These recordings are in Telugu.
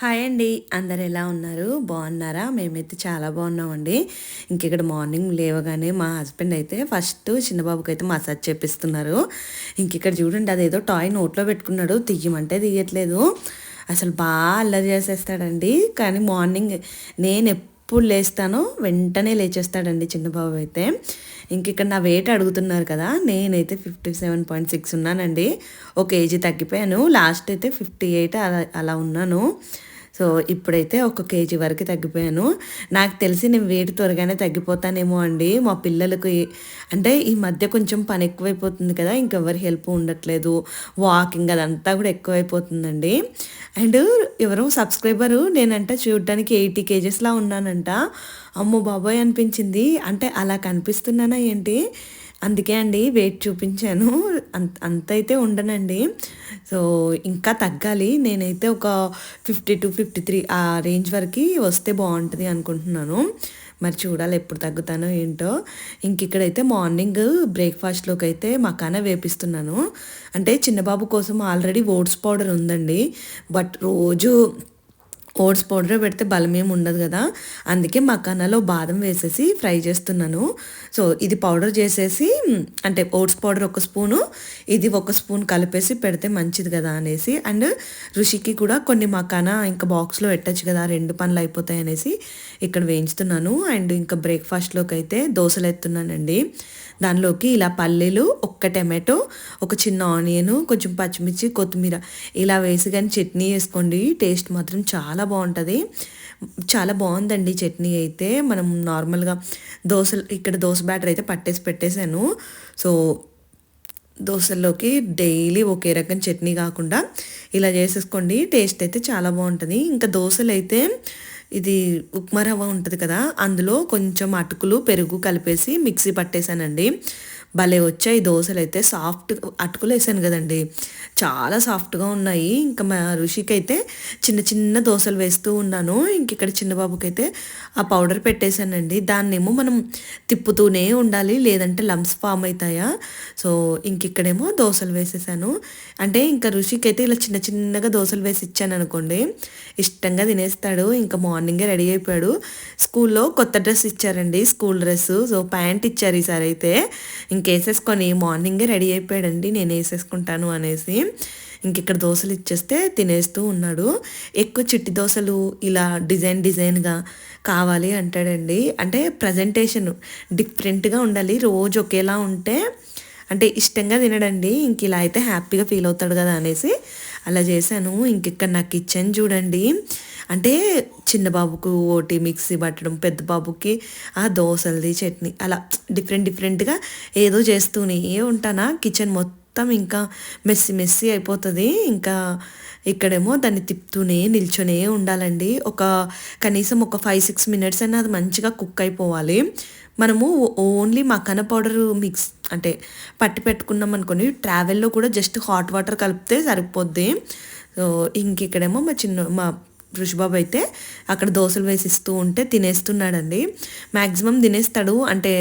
హాయ్ అండి. అందరు ఎలా ఉన్నారు? బాగున్నారా? మేమైతే చాలా బాగున్నామండి. ఇంక ఇక్కడ మార్నింగ్ లేవగానే మా హస్బెండ్ అయితే ఫస్ట్ చిన్నబాబుకి అయితే మసాజ్ చేపిస్తున్నారు. ఇంక ఇక్కడ చూడండి అదేదో టాయ్ నోట్లో పెట్టుకున్నాడు. తీయమంటే తీయట్లేదు అసలు బాగా అల్లరి చేసేస్తాడండి. కానీ మార్నింగ్ నేను ఎప్పుడు లేస్తానో వెంటనే లేచేస్తాడండి చిన్నబాబు అయితే. ఇంక ఇక్కడ నా వెయిట్ అడుగుతున్నారు కదా నేనైతే ఫిఫ్టీ సెవెన్ పాయింట్ సిక్స్ ఉన్నానండి. ఒక కేజీ తగ్గిపోయాను లాస్ట్ అయితే ఫిఫ్టీ ఎయిట్ అలా అలా ఉన్నాను. సో ఇప్పుడైతే ఒక కేజీ వరకు తగ్గిపోయాను. నాకు తెలిసి నేను వెయిట్ త్వరగానే తగ్గిపోతానేమో అండి. మా పిల్లలకు అంటే ఈ మధ్య కొంచెం పని ఎక్కువైపోతుంది కదా ఇంకెవరి హెల్ప్ ఉండట్లేదు. వాకింగ్ అదంతా కూడా ఎక్కువైపోతుందండి. అండ్ ఎవరో సబ్స్క్రైబరు నేనంట చూడడానికి ఎయిటీ కేజెస్లా ఉన్నానంట. అమ్మో బాబోయ్ అనిపించింది. అంటే అలా కనిపిస్తున్నానా ఏంటి? అందుకే అండి వెయిట్ చూపించాను. అంత అంత అయితే ఉండనండి. సో ఇంకా తగ్గాలి. నేనైతే ఒక ఫిఫ్టీ టు ఫిఫ్టీ త్రీ ఆ రేంజ్ వరకు వస్తే బాగుంటుంది అనుకుంటున్నాను. మరి చూడాలి ఎప్పుడు తగ్గుతానో ఏంటో. ఇంక ఇక్కడైతే మార్నింగ్ బ్రేక్ఫాస్ట్లోకి అయితే మకానా వేపిస్తున్నాను. అంటే చిన్నబాబు కోసం ఆల్రెడీ ఓట్స్ పౌడర్ ఉందండి. బట్ రోజు ఓట్స్ పౌడర్ పెడితే బలం ఏమి ఉండదు కదా. అందుకే మకానాలో బాదం వేసేసి ఫ్రై చేస్తున్నాను. సో ఇది పౌడర్ చేసేసి అంటే ఓట్స్ పౌడర్ ఒక స్పూను ఇది ఒక స్పూన్ కలిపేసి పెడితే మంచిది కదా అనేసి. అండ్ రుషికి కూడా కొన్ని మకానా ఇంకా బాక్స్లో పెట్టచ్చు కదా రెండు పనులు అయిపోతాయి అనేసి ఇక్కడ వేయించుతున్నాను. అండ్ ఇంకా బ్రేక్ఫాస్ట్లోకి అయితే దోశలు ఎత్తున్నానండి. దానిలోకి ఇలా పల్లీలు ఒక్క టమాటో ఒక చిన్న ఆనియన్ కొంచెం పచ్చిమిర్చి కొత్తిమీర ఇలా వేసి కానీ చట్నీ వేసుకోండి టేస్ట్ మాత్రం చాలా బాగుంటుంది. చాలా బాగుందండి చట్నీ అయితే. మనం నార్మల్గా దోశలు ఇక్కడ దోశ బ్యాటర్ అయితే పట్టేసి పెట్టేశాను. సో దోశల్లోకి డైలీ ఒకే రకం చట్నీ కాకుండా ఇలా చేసేసుకోండి. టేస్ట్ అయితే చాలా బాగుంటుంది. ఇంకా దోశలు అయితే ఇది ఉప్మా రవ్వ ఉంటుంది కదా అందులో కొంచెం అటుకులు పెరుగు కలిపేసి మిక్సీ పట్టేశానండి భలే వచ్చాయి దోశలు అయితే. సాఫ్ట్ అటుకులు వేసాను కదండి. చాలా సాఫ్ట్గా ఉన్నాయి. ఇంకా మా ఋషికి అయితే చిన్న చిన్న దోశలు వేస్తూ ఉన్నాను. ఇంక ఇక్కడ చిన్న ఆ పౌడర్ పెట్టేశానండి. దాన్నేమో మనం తిప్పుతూనే ఉండాలి లేదంటే లమ్స్ ఫామ్ అవుతాయా సో ఇంక ఇక్కడేమో దోశలు వేసేసాను. అంటే ఇంకా ఋషికి అయితే ఇలా చిన్న చిన్నగా దోశలు వేసి ఇచ్చాను అనుకోండి ఇష్టంగా తినేస్తాడు. ఇంకా మార్నింగే రెడీ అయిపోయాడు. స్కూల్లో కొత్త డ్రెస్ ఇచ్చారండి స్కూల్ డ్రెస్ సో ప్యాంట్ ఇచ్చారు ఈసారి అయితే. ఇంకేసేసుకొని మార్నింగే రెడీ అయిపోయాడండి నేను వేసేసుకుంటాను అనేసి. ఇంక ఇక్కడ దోశలు ఇచ్చేస్తే తినేస్తూ ఉన్నాడు. ఎక్కువ చిట్టి దోశలు ఇలా డిజైన్ డిజైన్గా కావాలి అంటాడండి. అంటే ప్రజెంటేషన్ డిఫరెంట్గా ఉండాలి. రోజు ఒకేలా ఉంటే అంటే ఇష్టంగా తినడండి. ఇంక ఇలా అయితే హ్యాపీగా ఫీల్ అవుతాడు కదా అనేసి అలా చేశాను. ఇంక ఇక్కడ నా కిచెన్ చూడండి. అంటే చిన్న బాబుకు ఓటి మిక్సీ పట్టడం పెద్ద బాబుకి ఆ దోశలది చట్నీ అలా డిఫరెంట్ డిఫరెంట్గా ఏదో చేస్తూనే ఉంటానా? కిచెన్ మొత్తం ఇంకా మెస్సి మెస్సి అయిపోతుంది. ఇంకా ఇక్కడేమో దాన్ని తిప్పుతూనే నిల్చొనే ఉండాలండి. ఒక కనీసం ఒక ఫైవ్ సిక్స్ మినిట్స్ అయినా అది మంచిగా కుక్ అయిపోవాలి. మనము ఓన్లీ మకాన పౌడర్ మిక్స్ అంటే పట్టి పెట్టుకున్నాం అనుకోండి ట్రావెల్లో కూడా జస్ట్ హాట్ వాటర్ కలిపితే సరిపోద్ది. సో ఇంక ఇక్కడేమో మా చిన్న మా ఋషిబాబు అయితే అక్కడ దోశలు వేసిస్తూ ఉంటే తినేస్తున్నాడండి. మ్యాక్సిమం తినేస్తాడు. అంటే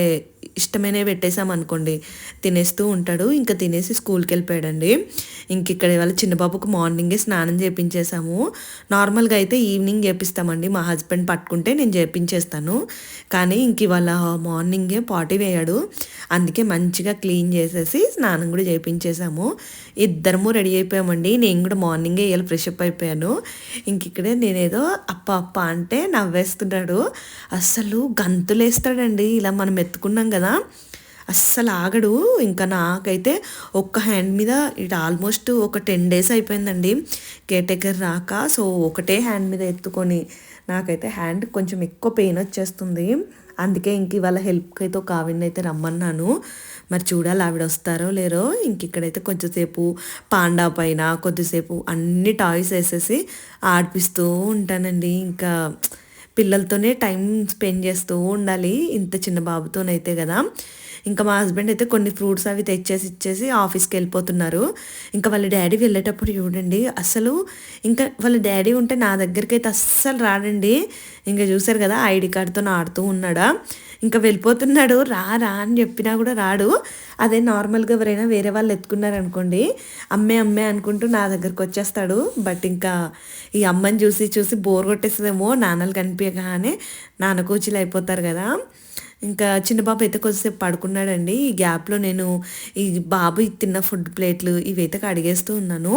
ఇష్టమైనవి పెట్టేసాం అనుకోండి. తినేస్తూ ఉంటాడు. ఇంకా తినేసి స్కూల్కి వెళ్ళిపోయాడండి. ఇంక ఇక్కడ ఇవాళ చిన్నబాబుకు మార్నింగే స్నానం చేపించేసాము నార్మల్గా అయితే ఈవినింగ్ చేపిస్తామండి. మా హస్బెండ్ పట్టుకుంటే నేను చేపించేస్తాను. కానీ ఇంక ఇవాళ మార్నింగే పాటి వేయాడు. అందుకే మంచిగా క్లీన్ చేసేసి స్నానం కూడా చేపించేసాము ఇద్దరము రెడీ అయిపోయామండి. నేను కూడా మార్నింగే ఇవాళ ఫ్రెష్అప్ అయిపోయాను. ఇంక ఇక్కడే నేనేదో అప్ప అప్ప అంటే నవ్వేస్తున్నాడు. అస్సలు గంతులేస్తాడండి. ఇలా మనం ఎత్తుకున్నాం కదా అస్సలు ఆగడు. ఇంకా నాకైతే ఒక్క హ్యాండ్ మీద ఇటు ఆల్మోస్ట్ ఒక టెన్ డేస్ అయిపోయిందండి. కేటేకర్ రాక సో ఒకటే హ్యాండ్ మీద ఎత్తుకొని నాకైతే హ్యాండ్ కొంచెం ఎక్కువ పెయిన్ వచ్చేస్తుంది. అందుకే ఇంక ఇవాళ హెల్ప్కి అయితే ఒక ఆవిడని అయితే రమ్మన్నాను. మరి చూడాలి ఆవిడ వస్తారో లేరో. ఇంక ఇక్కడైతే కొంచెంసేపు పాండా పైన కొద్దిసేపు అన్ని టాయ్స్ వేసేసి ఆడిపిస్తూ ఉంటానండి. ఇంకా పిల్లలతోనే టైం స్పెండ్ చేస్తూ ఉండాలి. ఇంత చిన్న బాబుతోనైతే కదా. ఇంకా మా హస్బెండ్ అయితే కొన్ని ఫ్రూట్స్ అవి తెచ్చేసి ఇచ్చేసి ఆఫీస్కి వెళ్ళిపోతున్నారు. ఇంకా వాళ్ళ డాడీ వెళ్ళేటప్పుడు చూడండి అసలు ఇంకా వాళ్ళ డాడీ ఉంటే నా దగ్గరికి అయితే అస్సలు రాడండి. ఇంకా చూసారు కదా ఐడి కార్డ్తో ఆడుతూ ఉన్నాడా. ఇంకా వెళ్ళిపోతున్నాడు రా రా అని చెప్పినా కూడా రాడు. అదే నార్మల్గా ఎవరైనా వేరే వాళ్ళు ఎత్తుకున్నారనుకోండి అమ్మే అమ్మే అనుకుంటూ నా దగ్గరకు వచ్చేస్తాడు. బట్ ఇంకా ఈ అమ్మని చూసి చూసి బోర్ కొట్టేస్తుందేమో నాన్నలు కనిపించగానే నాన్న కూచిలు అయిపోతారు కదా. ఇంకా చిన్న బాబు అయితే కొద్దిసేపు పడుకున్నాడండి. ఈ గ్యాప్లో నేను ఈ బాబు తిన్న ఫుడ్ ప్లేట్లు ఇవైతే కడిగేస్తూ ఉన్నాను.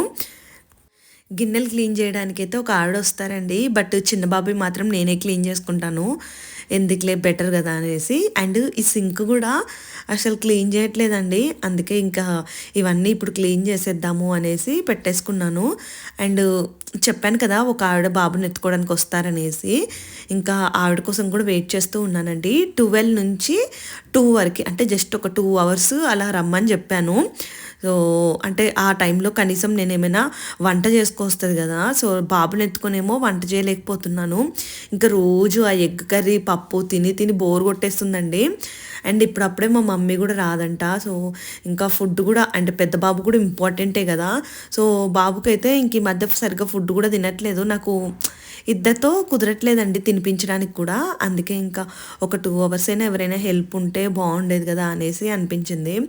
గిన్నెలు క్లీన్ చేయడానికైతే ఒక ఆవిడ వస్తారండి. బట్ చిన్న బాబు మాత్రం నేనే క్లీన్ చేసుకుంటాను. ఎందుకులే బెటర్ కదా అనేసి. అండ్ ఈ సింక్ కూడా అసలు క్లీన్ చేయట్లేదండి. అందుకే ఇంకా ఇవన్నీ ఇప్పుడు క్లీన్ చేసేద్దాము అనేసి పెట్టేసుకున్నాను. అండ్ చెప్పాను కదా ఒక ఆవిడ బాబుని ఎత్తుకోవడానికి వస్తారనేసి. ఇంకా ఆవిడ కోసం కూడా వెయిట్ చేస్తూ ఉన్నానండి. ట్వెల్వ్ నుంచి టూ వరకు అంటే జస్ట్ ఒక టూ అవర్స్ అలా రమ్మని చెప్పాను. సో అంటే ఆ టైంలో కనీసం నేను ఏమైనా వంట చేసుకొస్తుంది కదా సో బాబుని ఎత్తుకొనేమో వంట చేయలేకపోతున్నాను. ఇంకా రోజు ఆ ఎగ్ కర్రీ పప్పు తిని తిని బోర్ కొట్టేస్తుందండి. అండ్ ఇప్పుడప్పుడే మా మమ్మీ కూడా రాదంట. సో ఇంకా ఫుడ్ కూడా అంటే పెద్ద బాబు కూడా ఇంపార్టెంటే కదా. సో బాబుకైతే ఇంక ఈ మధ్య సరిగ్గా ఫుడ్ కూడా తినట్లేదు. నాకు ఇద్దరితో కుదరట్లేదండి తినిపించడానికి కూడా. అందుకే ఇంకా ఒక టూ అవర్స్ అయినా ఎవరైనా హెల్ప్ ఉంటే బాగుండేది కదా అనేసి అనిపించింది.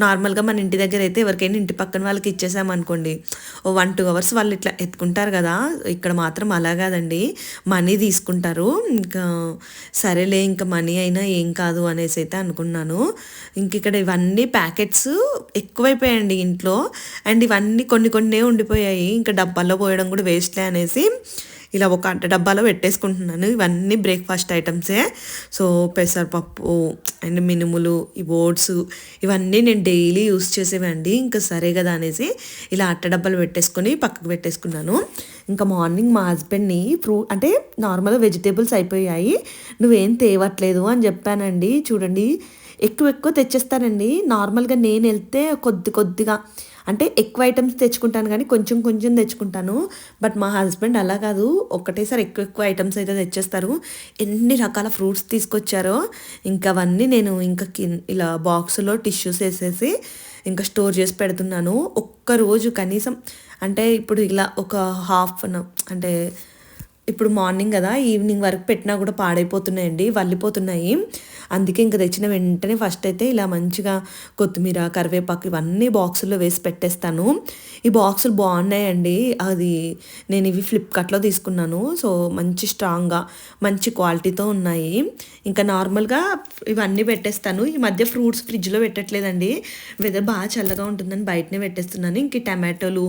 నార్మల్గా మన ఇంటి దగ్గర అయితే ఎవరికైనా ఇంటి పక్కన వాళ్ళకి ఇచ్చేసామనుకోండి ఓ వన్ టూ అవర్స్ వాళ్ళు ఇట్లా ఎత్తుకుంటారు కదా. ఇక్కడ మాత్రం అలా కాదండి. మనీ తీసుకుంటారు. ఇంకా సరేలే ఇంకా మనీ అయినా ఏం కాదు అనేసి అయితే అనుకున్నాను. ఇంక ఇక్కడ ఇవన్నీ ప్యాకెట్స్ ఎక్కువైపోయాయండి ఇంట్లో. అండ్ ఇవన్నీ కొన్ని కొన్నే ఉండిపోయాయి. ఇంకా డబ్బాల్లో పోయడం కూడా వేస్ట్లే అనేసి ఇలా ఒక అట్ట డబ్బాలో పెట్టేసుకుంటున్నాను. ఇవన్నీ బ్రేక్ఫాస్ట్ ఐటమ్సే సో పెసరపప్పు అండ్ మినుములు ఈ ఓట్స్ ఇవన్నీ నేను డైలీ యూస్ చేసేవండి. ఇంకా సరే కదా అనేసి ఇలా అట్ట డబ్బాలు పెట్టేసుకొని పక్కకు పెట్టేసుకున్నాను. ఇంకా మార్నింగ్ మా హస్బెండ్ని ఫ్రూ అంటే నార్మల్గా వెజిటేబుల్స్ అయిపోయాయి. నువ్వేం తేవట్లేదు అని చెప్పానండి. చూడండి ఎక్కువ ఎక్కువ తెచ్చేస్తానండి. నార్మల్గా నేను వెళ్తే కొద్ది కొద్దిగా అంటే ఎక్కువ ఐటమ్స్ తెచ్చుకుంటాను కానీ కొంచెం కొంచెం తెచ్చుకుంటాను. బట్ మా హస్బెండ్ అలా కాదు. ఒక్కటేసారి ఎక్కువ ఎక్కువ ఐటమ్స్ అయితే తెచ్చేస్తారు. ఎన్ని రకాల ఫ్రూట్స్ తీసుకొచ్చారో. ఇంకా అవన్నీ నేను ఇంకా ఇలా బాక్స్లో టిష్యూస్ వేసేసి ఇంకా స్టోర్ చేసి పెడుతున్నాను. ఒక్క రోజు కనీసం అంటే ఇప్పుడు ఇలా ఒక హాఫ్ అన్ అంటే ఇప్పుడు మార్నింగ్ కదా ఈవినింగ్ వరకు పెట్టినా కూడా పాడైపోతున్నాయండి వల్లిపోతున్నాయి. అందుకే ఇంకా తెచ్చిన వెంటనే ఫస్ట్ అయితే ఇలా మంచిగా కొత్తిమీర కరివేపాకు ఇవన్నీ బాక్సుల్లో వేసి పెట్టేస్తాను. ఈ బాక్సులు బాగున్నాయండి. అది నేను ఇవి ఫ్లిప్కార్ట్లో తీసుకున్నాను. సో మంచి స్ట్రాంగ్గా మంచి క్వాలిటీతో ఉన్నాయి. ఇంకా నార్మల్గా ఇవన్నీ పెట్టేస్తాను. ఈ మధ్య ఫ్రూట్స్ ఫ్రిడ్జ్లో పెట్టట్లేదండి. వెదర్ బాగా చల్లగా ఉంటుందని బయటనే పెట్టేస్తున్నాను. ఇంక టమాటోలు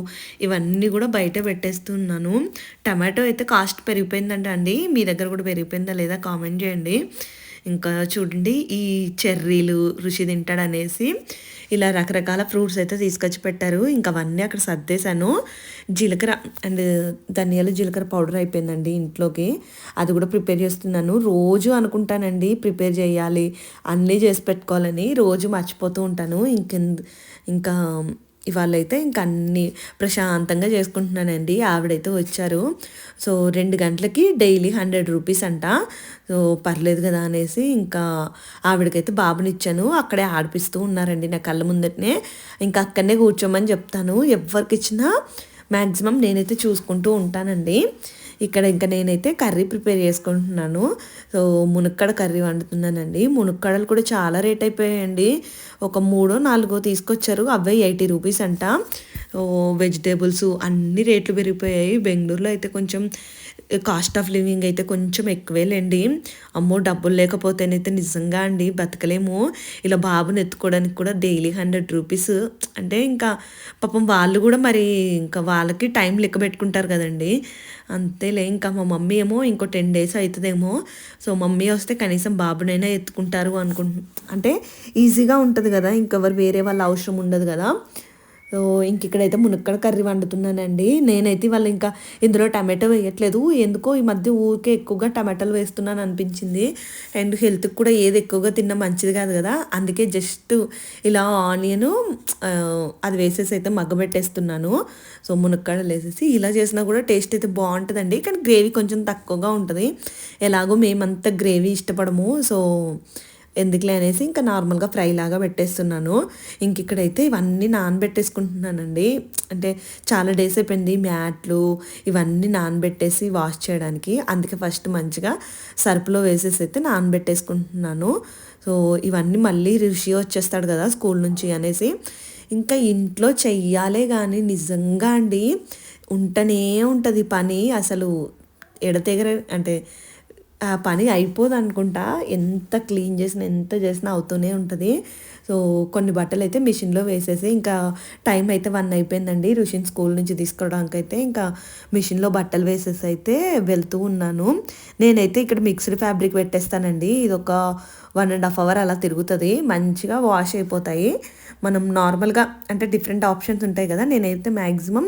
ఇవన్నీ కూడా బయట పెట్టేస్తున్నాను. టమాటో అయితే కాస్ట్ పెరిగిపోయిందంట అండి. మీ దగ్గర కూడా పెరిగిపోయిందా లేదా కామెంట్ చేయండి. ఇంకా చూడండి ఈ చెర్రీలు రుచి తింటాడనేసి ఇలా రకరకాల ఫ్రూట్స్ అయితే తీసుకొచ్చి పెట్టారు. ఇంకా అవన్నీ అక్కడ సర్దేశాను. జీలకర్ర అండ్ ధనియాలు జీలకర్ర పౌడర్ అయిపోయిందండి ఇంట్లోకి. అది కూడా ప్రిపేర్ చేస్తున్నాను. రోజు అనుకుంటానండి ప్రిపేర్ చేయాలి. అన్నీ చేసి పెట్టుకోవాలని రోజు మర్చిపోతూ ఉంటాను. ఇంక ఇంకా ఇవాళైతే ఇంక అన్నీ ప్రశాంతంగా చేసుకుంటున్నానండి. ఆవిడైతే వచ్చారు. సో రెండు గంటలకి డైలీ హండ్రెడ్ రూపీస్ అంట. సో పర్లేదు కదా అనేసి ఇంకా ఆవిడకైతే బాబునిచ్చాను. అక్కడే ఆడిపిస్తూ ఉన్నారండి నా కళ్ళ ముందటనే. ఇంకా అక్కడనే కూర్చోమని చెప్తాను. ఎవరికి ఇచ్చినా మ్యాక్సిమం నేనైతే చూసుకుంటూ ఉంటానండి. ఇక్కడ ఇంకా నేనైతే కర్రీ ప్రిపేర్ చేసుకుంటున్నాను. సో మునక్కడ కర్రీ వండుతున్నానండి. మునక్కడలు కూడా చాలా రేట్ అయిపోయాయండి. ఒక మూడో నాలుగో తీసుకొచ్చారు. అవే ఎయిటీ రూపీస్ అంట. వెజిటేబుల్స్ అన్ని రేట్లు పెరిగిపోయాయి. బెంగళూరులో అయితే కొంచెం కాస్ట్ ఆఫ్ లివింగ్ అయితే కొంచెం ఎక్కువేలేండి. అమ్మో డబ్బులు లేకపోతేనైతే నిజంగా అండి బతకలేము. ఇలా బాబుని ఎత్తుకోవడానికి కూడా డైలీ హండ్రెడ్ రూపీస్. అంటే ఇంకా పాపం వాళ్ళు కూడా మరి ఇంకా వాళ్ళకి టైం లెక్క పెట్టుకుంటారు కదండి. అంతేలే ఇంకా మా మమ్మీ ఏమో ఇంకో టెన్ డేస్ అవుతుందేమో సో మమ్మీ వస్తే కనీసం బాబునైనా ఎత్తుకుంటారు అనుకుంటు అంటే ఈజీగా ఉంటుంది కదా ఇంకెవరు వేరే వాళ్ళ అవసరం ఉండదు కదా. ఇంక ఇక్కడైతే మునక్కడ కర్రీ వండుతున్నానండి. నేనైతే వాళ్ళు ఇంకా ఇందులో టమాటో వేయట్లేదు. ఎందుకో ఈ మధ్య ఊరికే ఎక్కువగా టమాటాలు వేస్తున్నాను అనిపించింది. అండ్ హెల్త్కి కూడా ఏది ఎక్కువగా తిన్నా మంచిది కాదు కదా. అందుకే జస్ట్ ఇలా ఆనియన్ అది వేసేసి అయితే మగ్గబెట్టేస్తున్నాను సో మునక్కాడలు వేసేసి ఇలా చేసినా కూడా టేస్ట్ అయితే బాగుంటుందండి. కానీ గ్రేవీ కొంచెం తక్కువగా ఉంటుంది. ఎలాగో మేమంతా గ్రేవీ ఇష్టపడము. సో ఎందుకులే అనేసి ఇంకా నార్మల్గా ఫ్రై లాగా పెట్టేస్తున్నాను. ఇంక ఇక్కడైతే ఇవన్నీ నానబెట్టేసుకుంటున్నానండి. అంటే చాలా డేస్ అయిపోయింది మ్యాట్లు ఇవన్నీ నానబెట్టేసి వాష్ చేయడానికి. అందుకే ఫస్ట్ మంచిగా సరుపులో వేసేసి అయితే నానబెట్టేసుకుంటున్నాను. సో ఇవన్నీ మళ్ళీ ఋషి వచ్చేస్తాడు కదా స్కూల్ నుంచి అనేసి. ఇంకా ఇంట్లో చెయ్యాలే కానీ నిజంగా అండి ఉంటనే ఉంటుంది పని. అసలు ఎడతెగర అంటే పని అయిపోదు అనుకుంటా ఎంత క్లీన్ చేసినా ఎంత చేసినా అవుతూనే ఉంటుంది. సో కొన్ని బట్టలు అయితే మిషన్లో వేసేసి ఇంకా టైం అయితే వన్ అయిపోయిందండి. రుషిన్ స్కూల్ నుంచి తీసుకోవడానికి అయితే ఇంకా మిషన్లో బట్టలు వేసేసి అయితే వెళ్తూ ఉన్నాను. నేనైతే ఇక్కడ మిక్స్డ్ ఫ్యాబ్రిక్ పెట్టేస్తానండి. ఇది ఒక వన్ అండ్ హాఫ్ అవర్ అలా తిరుగుతుంది. మంచిగా వాష్ అయిపోతాయి. మనం నార్మల్గా అంటే డిఫరెంట్ ఆప్షన్స్ ఉంటాయి కదా నేనైతే మ్యాక్సిమం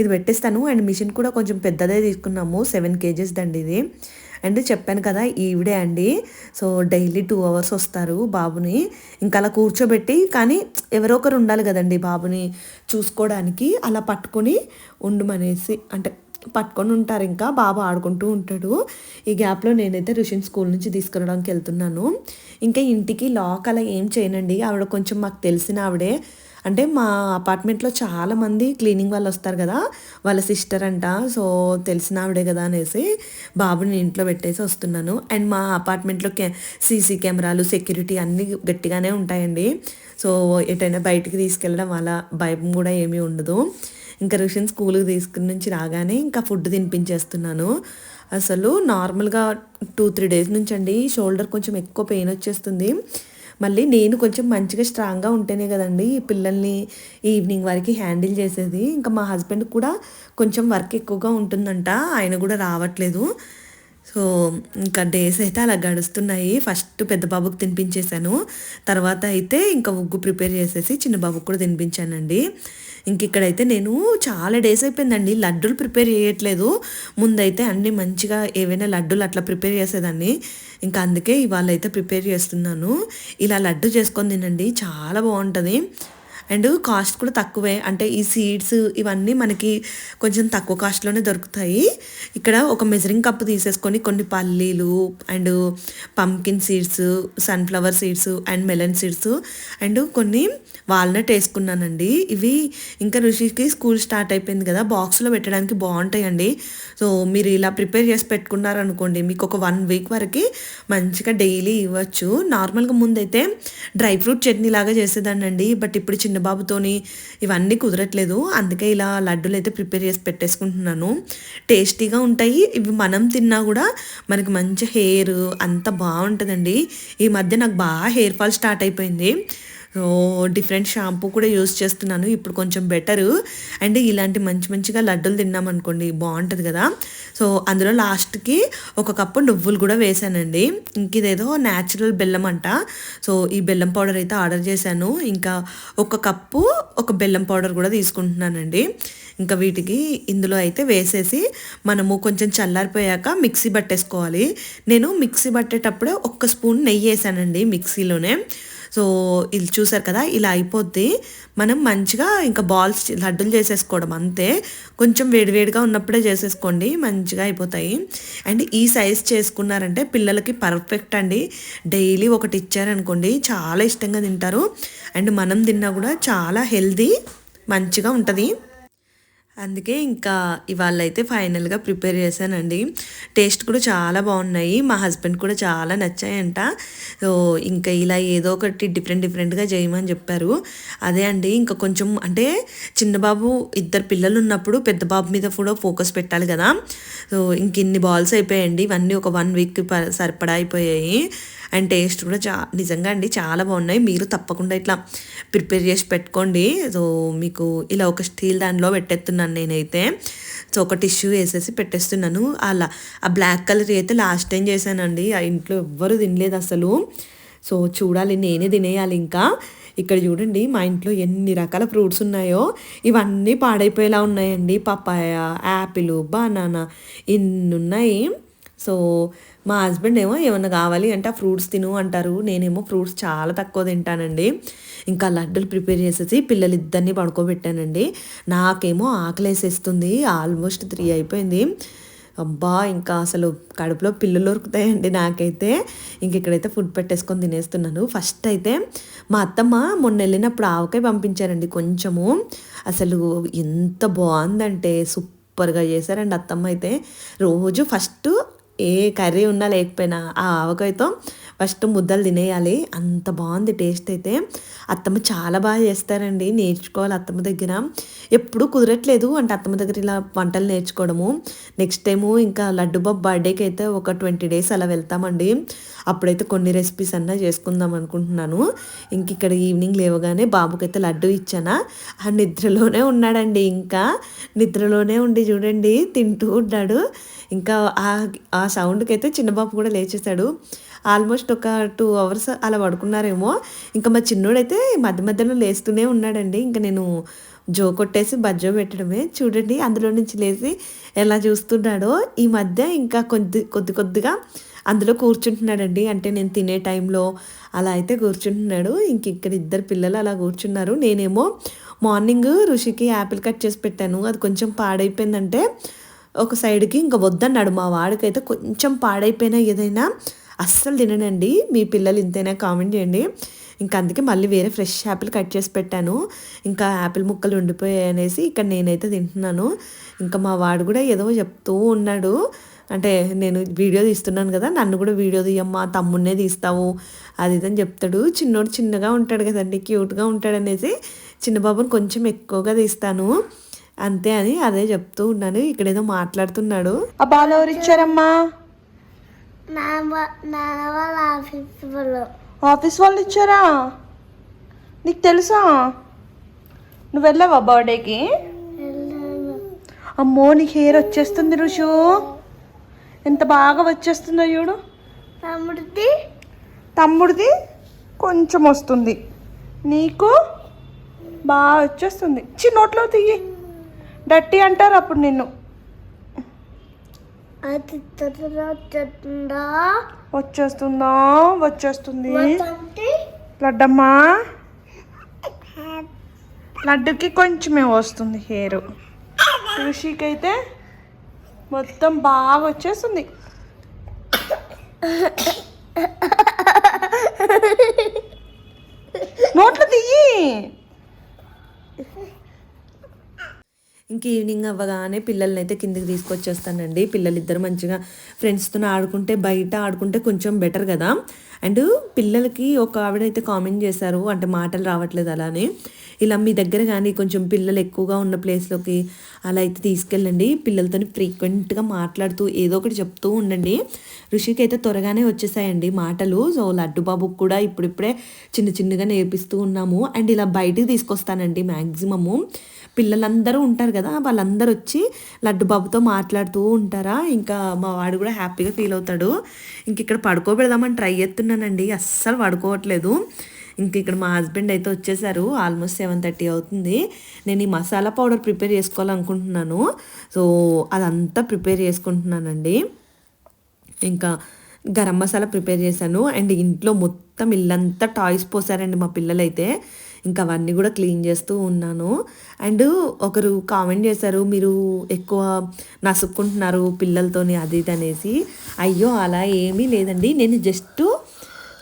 ఇది పెట్టేస్తాను. అండ్ మిషన్ కూడా కొంచెం పెద్దదే తీసుకున్నాము. సెవెన్ కేజెస్ దండి ఇది. అండ్ చెప్పాను కదా ఈవిడే అండి. సో డైలీ టూ అవర్స్ వస్తారు బాబుని. ఇంకా అలా కూర్చోబెట్టి కానీ ఎవరో ఒకరు ఉండాలి కదండి బాబుని చూసుకోవడానికి. అలా పట్టుకొని ఉండమనేసి అంటే పట్టుకొని ఉంటారు ఇంకా బాబు ఆడుకుంటూ ఉంటాడు. ఈ గ్యాప్లో నేనైతే రుషిన్ స్కూల్ నుంచి తీసుకురావడానికి వెళ్తున్నాను. ఇంకా ఇంటికి లాక్ అలా ఏం చేయనండి. ఆవిడ కొంచెం మాకు తెలిసిన ఆవిడే. అంటే మా అపార్ట్మెంట్లో చాలామంది క్లీనింగ్ వాళ్ళు వస్తారు కదా వాళ్ళ సిస్టర్ అంట. సో తెలిసిన ఆవిడే కదా అనేసి బాబుని ఇంట్లో పెట్టేసి వస్తున్నాను. అండ్ మా అపార్ట్మెంట్లో కె సీసీ కెమెరాలు సెక్యూరిటీ అన్నీ గట్టిగానే ఉంటాయండి. సో ఎటైనా బయటికి తీసుకెళ్ళడం అలా భయం కూడా ఏమీ ఉండదు. ఇంకా రుషన్ స్కూల్కి తీసుకుని నుంచి రాగానే ఇంకా ఫుడ్ తినిపించేస్తున్నాను. అసలు నార్మల్గా టూ త్రీ డేస్ నుంచి అండి షోల్డర్ కొంచెం ఎక్కువ పెయిన్ వచ్చేస్తుంది. మళ్ళీ నేను కొంచెం మంచిగా స్ట్రాంగ్గా ఉంటేనే కదండి ఈ పిల్లల్ని ఈవినింగ్ వరకు హ్యాండిల్ చేసేది. ఇంకా మా హస్బెండ్ కూడా కొంచెం వర్క్ ఎక్కువగా ఉంటుందంట ఆయన కూడా రావట్లేదు. సో ఇంకా డేస్ అయితే అలా గడుస్తున్నాయి. ఫస్ట్ పెద్ద బాబుకి తినిపించేశాను. తర్వాత అయితే ఇంకా ఉగ్గు ప్రిపేర్ చేసేసి చిన్న బాబుకి కూడా తినిపించానండి. ఇంక ఇక్కడైతే నేను చాలా డేస్ అయిపోయిందండి. లడ్డూలు ప్రిపేర్ చేయట్లేదు. ముందైతే అన్నీ మంచిగా ఏవైనా లడ్డూలు అట్లా ప్రిపేర్ చేసేదాన్ని. ఇంకా అందుకే ఇవాళ అయితే ప్రిపేర్ చేస్తున్నాను. ఇలా లడ్డు చేసుకొని తినండి. చాలా బాగుంటుంది. అండ్ కాస్ట్ కూడా తక్కువే. అంటే ఈ సీడ్స్ ఇవన్నీ మనకి కొంచెం తక్కువ కాస్ట్లోనే దొరుకుతాయి. ఇక్కడ ఒక మెజరింగ్ కప్ తీసేసుకొని కొన్ని పల్లీలు and pumpkin seeds sunflower seeds and melon seeds and కొన్ని వాల్నట్ వేసుకున్నానండి. ఇవి ఇంకా ఋషికి స్కూల్ స్టార్ట్ అయిపోయింది కదా బాక్స్లో పెట్టడానికి బాగుంటాయండి. సో మీరు ఇలా ప్రిపేర్ చేసి పెట్టుకున్నారనుకోండి మీకు ఒక వన్ వీక్ వరకు మంచిగా డైలీ ఇవ్వచ్చు. నార్మల్గా ముందైతే డ్రై ఫ్రూట్ చట్నీ లాగా చేసేదాన్ని అండి బట్ ఇప్పుడు చిన్న చిన్నబాబుతోని ఇవన్నీ కుదరట్లేదు. అందుకే ఇలా లడ్డూలు అయితే ప్రిపేర్ చేసి పెట్టేసుకుంటున్నాను. టేస్టీగా ఉంటాయి. ఇవి మనం తిన్నా కూడా మనకి మంచి హెయిర్ అంత బాగుంటుందండి. ఈ మధ్య నాకు బాగా హెయిర్ ఫాల్ స్టార్ట్ అయిపోయింది. డిఫరెంట్ షాంపూ కూడా యూస్ చేస్తున్నాను. ఇప్పుడు కొంచెం బెటరు అండ్ ఇలాంటి మంచి మంచిగా లడ్డూలు తిన్నామనుకోండి బాగుంటుంది కదా. సో అందులో లాస్ట్కి ఒక కప్పు నువ్వులు కూడా వేశానండి ఇంక ఇదేదో న్యాచురల్ బెల్లం అంట. సో ఈ బెల్లం పౌడర్ అయితే ఆర్డర్ చేశాను. ఇంకా ఒక కప్పు ఒక బెల్లం పౌడర్ కూడా తీసుకుంటున్నానండి. ఇంకా వీటికి ఇందులో అయితే వేసేసి మనము కొంచెం చల్లారిపోయాక మిక్సీ పట్టేసుకోవాలి నేను మిక్సీ పట్టేటప్పుడే ఒక్క స్పూన్ నెయ్యి వేసానండి మిక్సీలోనే. సో ఇది చూసారు కదా ఇలా అయిపోద్ది. మనం మంచిగా ఇంకా బాల్స్ లడ్డూలు చేసేసుకోవడం అంతే. కొంచెం వేడివేడిగా ఉన్నప్పుడే చేసేసుకోండి మంచిగా అయిపోతాయి. అండ్ ఈ సైజ్ చేసుకున్నారంటే పిల్లలకి పర్ఫెక్ట్ అండి. డైలీ ఒకటి ఇచ్చారనుకోండి చాలా ఇష్టంగా తింటారు. అండ్ మనం తిన్నా కూడా చాలా హెల్దీ మంచిగా ఉంటుంది. అందుకే ఇంకా ఇవాళ అయితే ఫైనల్గా ప్రిపేర్ చేశానండి. టేస్ట్ కూడా చాలా బాగున్నాయి. మా హస్బెండ్ కూడా చాలా నచ్చాయంట. సో ఇంకా ఇలా ఏదో ఒకటి డిఫరెంట్ డిఫరెంట్గా చేయమని చెప్పారు. అదే అండి ఇంకా కొంచెం అంటే చిన్న బాబు ఇద్దరు పిల్లలు ఉన్నప్పుడు పెద్ద బాబు మీద కూడా ఫోకస్ పెట్టాలి కదా. సో ఇంక ఇన్ని బాల్స్ అయిపోయాయండి. ఇవన్నీ ఒక వన్ వీక్ సరిపడా అయిపోయాయి. అండ్ టేస్ట్ కూడా చా నిజంగా అండి చాలా బాగున్నాయి. మీరు తప్పకుండా ఇట్లా ప్రిపేర్ చేసి పెట్టుకోండి. సో మీకు ఇలా ఒక స్టీల్ దానిలో పెట్టేస్తున్నాను నేనైతే. సో ఒక టిష్యూ వేసేసి పెట్టేస్తున్నాను. అలా ఆ బ్లాక్ కలర్ అయితే లాస్ట్ టైం చేశానండి. ఆ ఇంట్లో ఎవ్వరు తినలేదు అసలు. సో చూడాలి నేనే తినేయాలి ఇంకా. ఇక్కడ చూడండి మా ఇంట్లో ఎన్ని రకాల ఫ్రూట్స్ ఉన్నాయో. ఇవన్నీ పాడైపోయేలా ఉన్నాయండి. పపాయ యాపిల్ బనానా ఇన్ని ఉన్నాయి. సో మా హస్బెండ్ ఏమో ఏమన్నా కావాలి అంటే ఆ ఫ్రూట్స్ తిను అంటారు. నేనేమో ఫ్రూట్స్ చాలా తక్కువ తింటానండి. ఇంకా లడ్డూలు ప్రిపేర్ చేసేసి పిల్లలిద్దరిని పడుకోబెట్టానండి. నాకేమో ఆకలేసేస్తుంది. ఆల్మోస్ట్ త్రీ అయిపోయింది. అబ్బా ఇంకా అసలు కడుపులో పిల్లలు ఉరుకుతాయండి నాకైతే. ఇంక ఇక్కడైతే ఫుడ్ పెట్టేసుకొని తినేస్తున్నాను. ఫస్ట్ అయితే మా అత్తమ్మ మొన్న వెళ్ళినప్పుడు ఆవకాయ పంపించారండి కొంచెము. అసలు ఎంత బాగుందంటే సూపర్గా చేశారండి అత్తమ్మ అయితే. రోజు ఫస్ట్ ఏ కర్రీ ఉన్నా లేకపోయినా ఆ ఆవకాయతో ఫస్ట్ ముద్దలు తినేయాలి. అంత బాగుంది టేస్ట్ అయితే. అత్తమ్మ చాలా బాగా చేస్తారండి. నేర్చుకోవాలి అత్తమ్మ దగ్గర. ఎప్పుడు కుదరట్లేదు అంటే అత్తమ్మ దగ్గర ఇలా వంటలు నేర్చుకోవడము. నెక్స్ట్ టైము ఇంకా లడ్డు బాబు బర్త్డేకి అయితే ఒక ట్వంటీ డేస్ అలా వెళ్తామండి. అప్పుడైతే కొన్ని రెసిపీస్ అన్నా చేసుకుందాం అనుకుంటున్నాను. ఇంక ఇక్కడ ఈవినింగ్ లేవగానే బాబుకైతే లడ్డు ఇచ్చానా. ఆ నిద్రలోనే ఉన్నాడండి ఇంకా. నిద్రలోనే ఉండి చూడండి తింటూ ఉన్నాడు. ఇంకా ఆ ఆ సౌండ్కి అయితే చిన్నబాబు కూడా లేచేశాడు. ఆల్మోస్ట్ ఒక టూ అవర్స్ అలా పడుకున్నారేమో. ఇంకా మా చిన్నోడైతే మధ్య మధ్యలో లేస్తూనే ఉన్నాడండి. ఇంకా నేను జో కొట్టేసి బజ్జో పెట్టడమే. చూడండి అందులో నుంచి లేచి ఎలా చూస్తున్నాడో. ఈ మధ్య ఇంకా కొద్ది కొద్ది కొద్దిగా అందులో కూర్చుంటున్నాడండి. అంటే నేను తినే టైంలో అలా అయితే కూర్చుంటున్నాడు. ఇంక ఇక్కడ ఇద్దరు పిల్లలు అలా కూర్చున్నారు. నేనేమో మార్నింగ్ ఋషికి యాపిల్ కట్ చేసి పెట్టాను. అది కొంచెం పాడైపోయిందంటే ఒక సైడ్కి ఇంకా వద్దన్నాడు. మా వాడికైతే కొంచెం పాడైపోయిన ఏదైనా అస్సలు తిననండి. మీ పిల్లలు ఇంతైనా కామెంట్ చేయండి. ఇంకా అందుకే మళ్ళీ వేరే ఫ్రెష్ యాపిల్ కట్ చేసి పెట్టాను. ఇంకా యాపిల్ ముక్కలు ఉండిపోయాయి అనేసి ఇక్కడ నేనైతే తింటున్నాను. ఇంకా మా వాడు కూడా ఏదో చెప్తూ ఉన్నాడు. అంటే నేను వీడియో తీస్తున్నాను కదా నన్ను కూడా వీడియో తీయమ్మా తమ్ముడినే తీస్తావు అది ఇదని చెప్తాడు. చిన్నోడు చిన్నగా ఉంటాడు కదండి క్యూట్గా ఉంటాడు అనేసి చిన్న బాబుని కొంచెం ఎక్కువగా తీస్తాను. అంతే అని అదే చెప్తూ ఉన్నాను. ఇక్కడేదో మాట్లాడుతున్నాడు. ఆ బాల్ ఎవరు ఇచ్చారమ్మా? ఆఫీస్ వాళ్ళు. ఇచ్చారా? నీకు తెలుసా? నువ్వు వెళ్ళావా బర్త్డేకి? అమ్మో నీకు హెయిర్ వచ్చేస్తుంది రుషు. ఎంత బాగా వచ్చేస్తుందో చూడు. తమ్ముడిది? తమ్ముడిది కొంచెం వస్తుంది. నీకు బాగా వచ్చేస్తుంది. చి నోట్లో తీయి. డట్టి అంటారు అప్పుడు నిన్ను. వచ్చేస్తుందా? వచ్చేస్తుందా. లడ్డమ్మా? లడ్డుకి కొంచెమే వస్తుంది హెయిర్. ఋషికి అయితే మొత్తం బాగా వచ్చేస్తుంది. నోట్లో తీయి ఇంక ఈవినింగ్ అవ్వగానే పిల్లల్ని అయితే కిందికి తీసుకొచ్చేస్తానండి. పిల్లలిద్దరు మంచిగా ఫ్రెండ్స్తో ఆడుకుంటే బయట ఆడుకుంటే కొంచెం బెటర్ కదా. అండ్ పిల్లలకి ఒక ఆవిడైతే కామెంట్ చేశారు అంటే మాటలు రావట్లేదు అలానే. ఇలా మీ దగ్గర కానీ కొంచెం పిల్లలు ఎక్కువగా ఉన్న ప్లేస్లోకి అలా అయితే తీసుకెళ్ళండి. పిల్లలతో ఫ్రీక్వెంట్గా మాట్లాడుతూ ఏదో ఒకటి చెప్తూ ఉండండి. ఋషికి అయితే త్వరగానే వచ్చేసాయండి మాటలు. సో లడ్డు బాబుకి కూడా ఇప్పుడిప్పుడే చిన్న చిన్నగా నేర్పిస్తూ ఉన్నాము. అండ్ ఇలా బయటికి తీసుకొస్తానండి మ్యాక్సిమము పిల్లలందరూ ఉంటారు కదా వాళ్ళందరూ వచ్చి లడ్డు బాబుతో మాట్లాడుతూ ఉంటారా? ఇంకా మా వాడు కూడా హ్యాపీగా ఫీల్ అవుతాడు. ఇంక ఇక్కడ పడుకోబెడదామని ట్రై చేస్తున్నానండి. అస్సలు పడుకోవట్లేదు. ఇంక ఇక్కడ మా హస్బెండ్ అయితే వచ్చేసారు. ఆల్మోస్ట్ సెవెన్ థర్టీ అవుతుంది. నేను ఈ మసాలా పౌడర్ ప్రిపేర్ చేసుకోవాలనుకుంటున్నాను. సో అదంతా ప్రిపేర్ చేసుకుంటున్నానండి. ఇంకా గరం మసాలా ప్రిపేర్ చేశాను. అండ్ ఇంట్లో మొత్తం ఇల్లంతా టాయ్స్ పోసారండి మా పిల్లలైతే. ఇంకా అవన్నీ కూడా క్లీన్ చేస్తూ ఉన్నాను. అండ్ ఒకరు కామెంట్ చేశారు మీరు ఎక్కువ నసుక్కుంటున్నారు పిల్లలతోని అది ఇది అనేసి. అయ్యో అలా ఏమీ లేదండి. నేను జస్ట్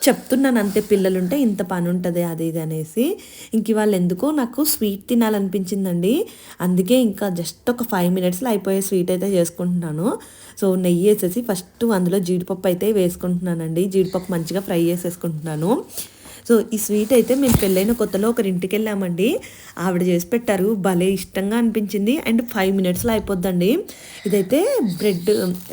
చెప్తున్నాను అంతే పిల్లలుంటే ఇంత పని ఉంటుంది అది ఇది అనేసి. ఇంక ఇవాళ ఎందుకో నాకు స్వీట్ తినాలనిపించిందండి. అందుకే ఇంకా జస్ట్ ఒక ఫైవ్ మినిట్స్లో అయిపోయే స్వీట్ అయితే చేసుకుంటున్నాను. సో నెయ్యి వేసేసి ఫస్ట్ అందులో జీడిపప్పు అయితే వేసుకుంటున్నానండి. జీడిపప్పు మంచిగా ఫ్రై చేసేసుకుంటున్నాను. సో ఈ స్వీట్ అయితే మేము పెళ్ళైన కొత్తలో ఒకరింటికి వెళ్ళామండి ఆవిడ చేసి పెట్టారు. భలే ఇష్టంగా అనిపించింది. అండ్ ఫైవ్ మినిట్స్లో అయిపోద్దండి. ఇదైతే బ్రెడ్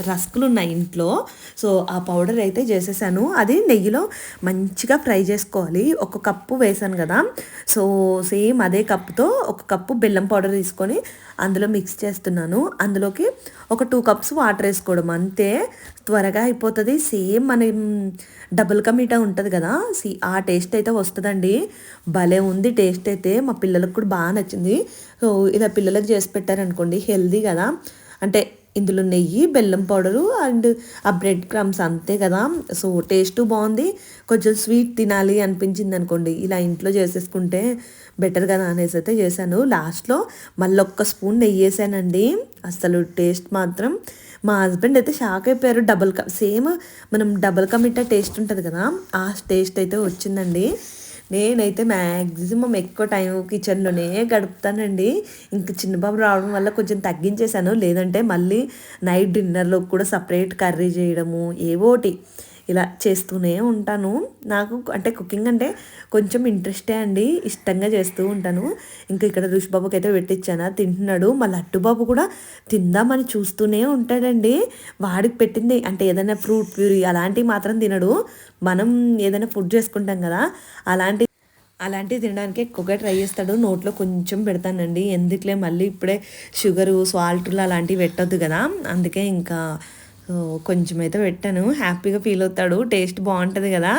రస్కులు ఉన్నాయి ఇంట్లో. సో ఆ పౌడర్ అయితే చేసేసాను. అది నెయ్యిలో మంచిగా ఫ్రై చేసుకోవాలి. ఒక కప్పు వేసాను కదా. సో సేమ్ అదే కప్పుతో ఒక కప్పు బెల్లం పౌడర్ తీసుకొని అందులో మిక్స్ చేస్తున్నాను. అందులోకి ఒక టూ కప్స్ వాటర్ వేసుకోవడం అంతే. త్వరగా అయిపోతుంది. సేమ్ మన డబుల్ కా మీఠా ఉంటుంది కదా. సి ఆ టేస్ట్ అయితే వస్తుందండి. భలే ఉంది టేస్ట్ అయితే. మా పిల్లలకు కూడా బాగా నచ్చింది. సో ఇలా పిల్లలకు చేసి పెట్టారనుకోండి హెల్దీ కదా. అంటే ఇందులో నెయ్యి బెల్లం పౌడరు అండ్ ఆ బ్రెడ్ క్రమ్స్ అంతే కదా. సో టేస్ట్ బాగుంది. కొంచెం స్వీట్ తినాలి అనిపించింది అనుకోండి ఇలా ఇంట్లో చేసేసుకుంటే బెటర్ కదా అనేసి అయితే చేశాను. లాస్ట్లో మళ్ళీ ఒక్క స్పూన్ నెయ్యి వేసానండి. అసలు టేస్ట్ మాత్రం మా హస్బెండ్ అయితే షాక్ అయిపోయారు. డబుల్ కప్ సేమ్ మనం డబుల్ కమిటా టేస్ట్ ఉంటుంది కదా ఆ టేస్ట్ అయితే వచ్చిందండి. నేనైతే మ్యాక్సిమం ఎక్కువ టైం కిచెన్లోనే గడుపుతానండి. ఇంక చిన్నబాబు రావడం వల్ల కొంచెం తగ్గించేశాను. లేదంటే మళ్ళీ నైట్ డిన్నర్లో కూడా సపరేట్ కర్రీ చేయడము ఏవోటి ఇలా చేస్తూనే ఉంటాను. నాకు అంటే కుకింగ్ అంటే కొంచెం ఇంట్రెస్టే అండి. ఇష్టంగా చేస్తూ ఉంటాను. ఇంకా ఇక్కడ రుషిబాబుకి అయితే పెట్టించానా తింటున్నాడు. మా లడ్డుబాబు కూడా తిందామని చూస్తూనే ఉంటాడండి. వాడికి పెట్టింది అంటే ఏదైనా ఫ్రూట్ ప్యూరీ అలాంటివి మాత్రం తినడు. మనం ఏదైనా ఫుడ్ చేసుకుంటాం కదా అలాంటి అలాంటివి తినడానికి ఎక్కువగా ట్రై చేస్తాడు. నోట్లో కొంచెం పెడతానండి. ఎందుకులే మళ్ళీ ఇప్పుడే షుగరు సాల్ట్లు అలాంటివి పెట్టద్దు కదా. అందుకే ఇంకా సో కొంచెం అయితే పెట్టాను. హ్యాపీగా ఫీల్ అవుతాడు. టేస్ట్ బాగుంటుంది కదా.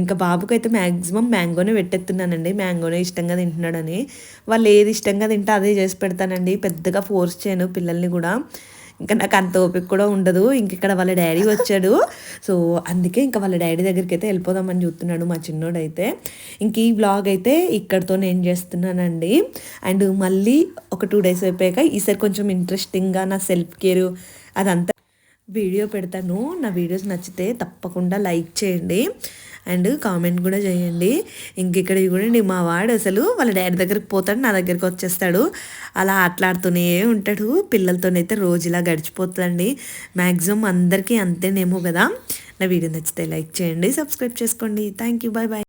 ఇంకా బాబుకి అయితే మ్యాక్సిమం మ్యాంగోనే పెట్టేస్తున్నానండి. మ్యాంగోనే ఇష్టంగా తింటున్నాడని. వాళ్ళు ఏది ఇష్టంగా తింటే అదే చేసి పెడతానండి. పెద్దగా ఫోర్స్ చేయను పిల్లల్ని కూడా. ఇంకా నాకు అంత ఓపిక కూడా ఉండదు. ఇంక ఇక్కడ వాళ్ళ డాడీ వచ్చాడు. సో అందుకే ఇంకా వాళ్ళ డాడీ దగ్గరికి అయితే వెళ్ళిపోదామని చూస్తున్నాడు మా చిన్నోడైతే. ఇంక ఈ బ్లాగ్ అయితే ఇక్కడితో నేను చేస్తున్నానండి. అండ్ మళ్ళీ ఒక టూ డేస్ అయిపోయాక ఈసారి కొంచెం ఇంట్రెస్టింగ్గా నా సెల్ఫ్ కేర్ అదంతా వీడియో పెడతాను నా వీడియోస్ నచ్చితే తప్పకుండా లైక్ చేయండి. అండ్ కామెంట్ కూడా చేయండి. ఇంకెక్కడ చూడండి మా వాడు అసలు వాళ్ళ డాడీ దగ్గరికి పోతాడు నా దగ్గరికి వచ్చేస్తాడు. అలా ఆటలాడుతూనే ఉంటాడు. పిల్లలతోనైతే రోజు ఇలా గడిచిపోతుందండి. మ్యాక్సిమం అందరికీ అంతేనేమో కదా. నా వీడియో నచ్చితే లైక్ చేయండి సబ్స్క్రైబ్ చేసుకోండి. Thank you bye bye.